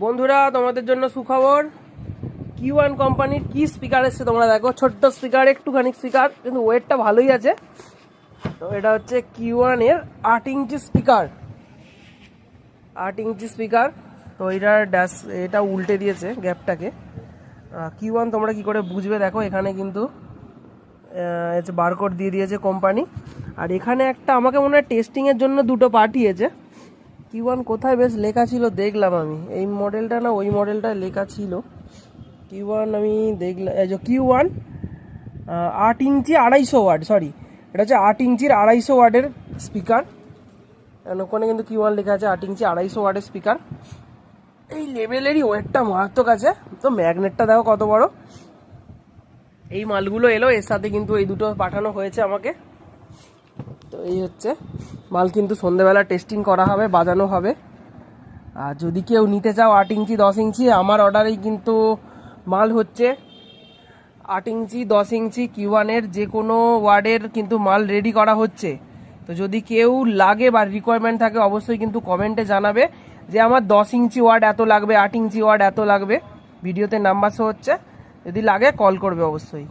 বন্ধুরা, তোমাদের জন্য সুখবর। কিউ ওয়ান কোম্পানির কি স্পিকার এসছে তোমরা দেখো। ছোট্ট স্পিকার একটুখানি স্পিকার কিন্তু ওয়েটটা ভালোই আছে। তো এটা হচ্ছে কিউ ওয়ানের আট ইঞ্চি স্পিকার আট ইঞ্চি স্পিকার তো এটার ড্যাশ এটা উল্টে দিয়েছে গ্যাপটাকে। কিউ ওয়ান তোমরা কি করে বুঝবে দেখো, এখানে কিন্তু বারকোড দিয়ে দিয়েছে কোম্পানি আর এখানে একটা আমাকে মনে হয় টেস্টিংয়ের জন্য দুটো পাঠিয়েছে। কিউ ওয়ান কোথায়? বেশ লেখা ছিল, দেখলাম আমি। এই মডেলটা না, ওই মডেলটা লেখা ছিল। কিউ ওয়ান আমি দেখলাম, এই যে কিউ ওয়ান আট ইঞ্চি আড়াইশো ওয়াট সরি এটা হচ্ছে আট ইঞ্চির আড়াইশো ওয়াটের স্পিকার ওখানে কিন্তু কিউ ওয়ান লেখা আছে, আট ইঞ্চি আড়াইশো ওয়াটের স্পিকার এই লেভেলেরই ওয়েটটা মারাত্মক আছে। তো ম্যাগনেটটা দেখো কত বড়। এই মালগুলো এলো, এর সাথে কিন্তু এই দুটো পাঠানো হয়েছে আমাকে। তো এই হচ্ছে। মাল কিন্তু সন্ধেবেলা টেস্টিং করা হবে, বাজানো হবে। আর যদি কেউ নিতে চাও আট ইঞ্চি, দশ ইঞ্চি, আমার অর্ডারেই কিন্তু মাল হচ্ছে আট ইঞ্চি, দশ ইঞ্চি কিউয়ানের যে কোনো ওয়ার্ডের কিন্তু মাল রেডি করা হচ্ছে। তো যদি কেউ লাগে বা রিকোয়ারমেন্ট থাকে, অবশ্যই কিন্তু কমেন্টে জানাবে যে আমার দশ ইঞ্চি ওয়ার্ড এত লাগবে, আট ইঞ্চি ওয়ার্ড এত লাগবে। ভিডিওতে নাম্বার শো হচ্ছে। যদি লাগে কল করবে অবশ্যই।